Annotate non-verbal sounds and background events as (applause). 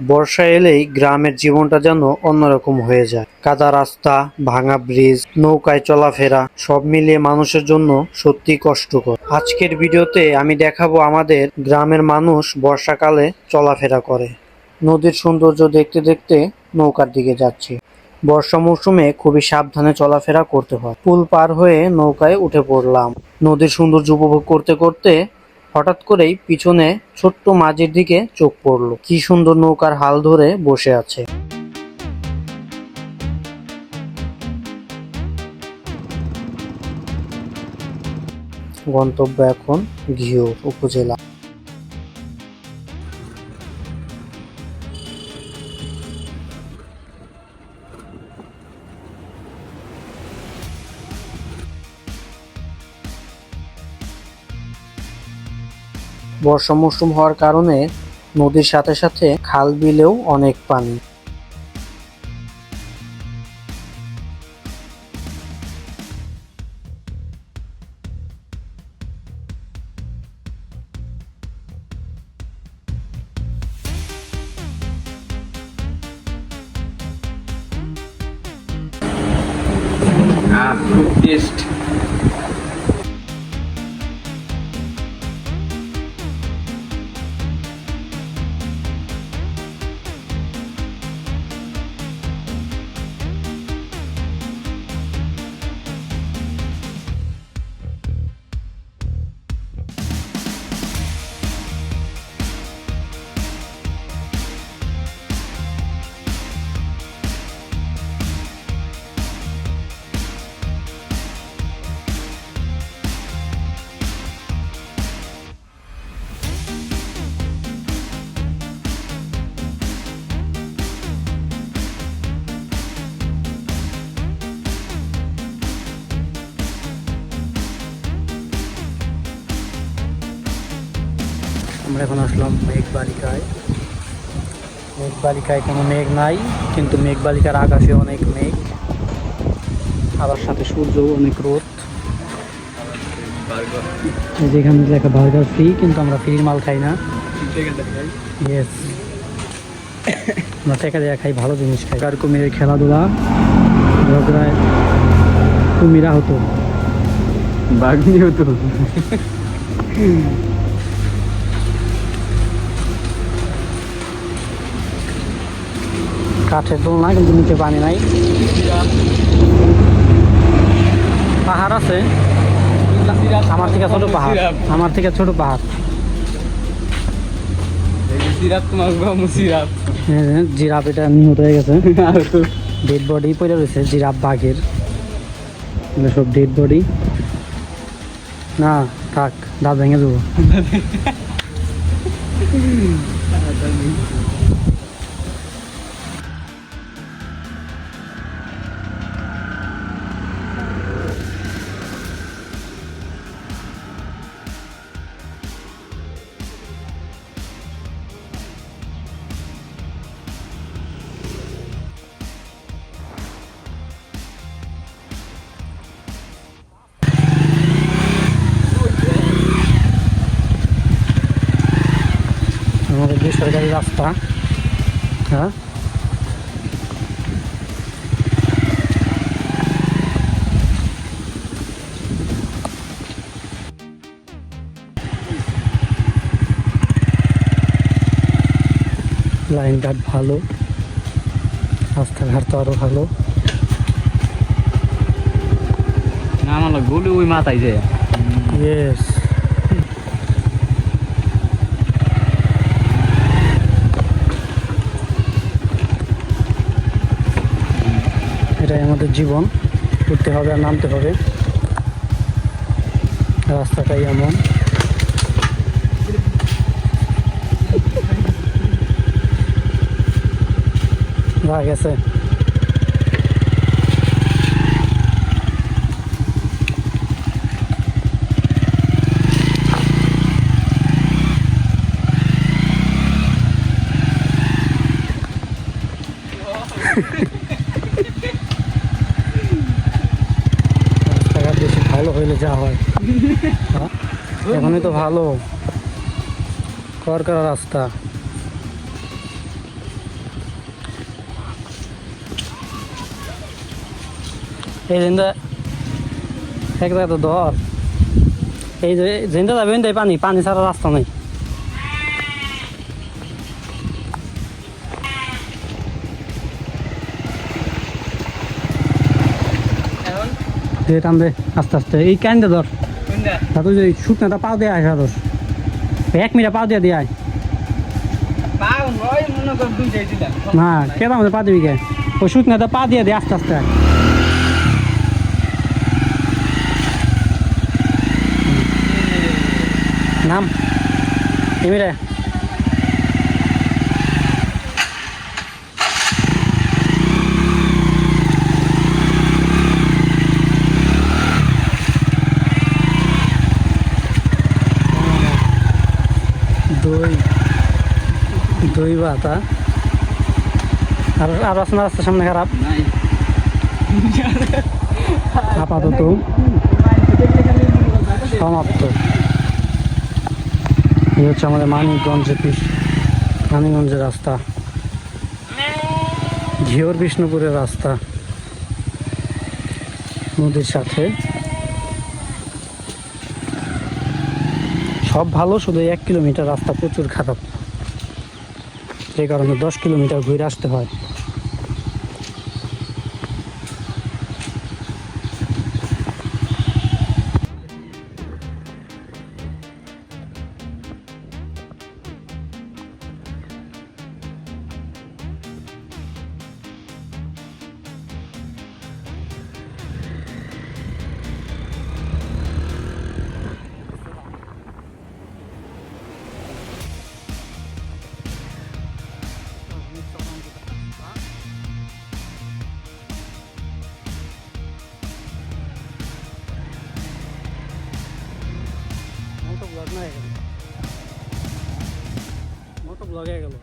বর্ষা এলেই গ্রামের জীবনটা যেন অন্যরকম হয়ে যায়। কাদা রাস্তা, ভাঙা ব্রিজ নৌকায় চলাফেরা, সব মিলিয়ে মানুষের জন্য সত্যি কষ্টকর। আজকের ভিডিওতে আমি দেখাবো আমাদের গ্রামের মানুষ বর্ষাকালে চলাফেরা করে। নদীর সৌন্দর্য দেখতে দেখতে নৌকার দিকে যাচ্ছি। বর্ষা মৌসুমে খুবই সাবধানে চলাফেরা করতে হয়। পুল পার হয়ে নৌকায় উঠে পড়লাম। নদীর সৌন্দর্য উপভোগ করতে করতে হঠাৎ করেই পিছনে ছোট্ট মাঝির দিকে চোখ পড়ল। কি সুন্দর নৌকার হাল ধরে বসে আছে। গন্তব্য এখন ঘিওর উপজেলা। বর্ষা মৌসুম হওয়ার কারণে নদীর সাথে সাথে খাল বিলেও অনেক পানি। Ah, টেস্ট আমরা এখন আসলাম মেঘ বালিকায় মেঘ বালিকায় কোনো মেঘ নাই কিন্তু মেঘ বালিকার আকাশে অনেক মেঘ। আবার সাথে সূর্য অনেক রোদ। এই যে এখানে লেখা বার্গার ফ্রি কিন্তু আমরা ফ্রির মাল খাই না। ইয়েস আমরা টাকা দেওয়া খাই ভালো জিনিস খাই। আর কুমিরের খেলাধুলা ঝগড়ায় কুমিরা হতো বাগনিও তো (laughs) কাঠের দোলনা কিন্তু নিচে পানি নাই। পাহাড় আছে। আমার থেকে ছোট পাহাড়। আমার থেকে ছোট পাহাড়। জিরাফ এটা নিহত হয়ে গেছে। ডেড বডি পড়ে রয়েছে জিরাফ বাঘের। এগুলো সব ডেড বডি না থাক দাঁত ভেঙে দেবো। (laughs) আমাদের বেসরকারি রাস্তা। হ্যাঁ? লাইনঘাট ভালো। রাস্তাঘাট তো আরও ভালো। না না গলি ওই মাথায় যে। ইয়েস আমাদের জীবন উঠতে হবে আর নামতে হবে। রাস্তাটাই এমন। ভাগ গেছে যা হয়। এখানে তো ভালো। করকার রাস্তা। এই জিন্দা এক জায়গা তো ধর। এই যে জিন্দা যাবেন তাই পানি। পানি ছাড়া রাস্তা নেই। দিয়ে টানবে আস্তে আস্তে এই কান্দে ধর। কোনটা তা তুই যে শুকনাটা পাও দিয়ে আসা ধর। এক মিনিট পাও দিয়ে দিয়ে না কেন আমাদের পা দিবি কে? ওই শুকনাটা পা দিয়ে দিয়ে আস্তে আস্তে। নাম। এমিরে দই দই ভাতা। আর আর আছে না রাস্তার সামনে খারাপ? আপাতত। সমাপ্ত। এই হচ্ছে আমাদের মানিকগঞ্জ মানিকগঞ্জের রাস্তা। ঘিওর বিষ্ণুপুরের রাস্তা। নদীর সাথে। সব ভালো, শুধু এক কিলোমিটার রাস্তা প্রচুর খারাপ। যে কারণে দশ কিলোমিটার ঘুরে আসতে হয়। ব্লগ না হয়ে গেল মোটো ব্লগ গেল।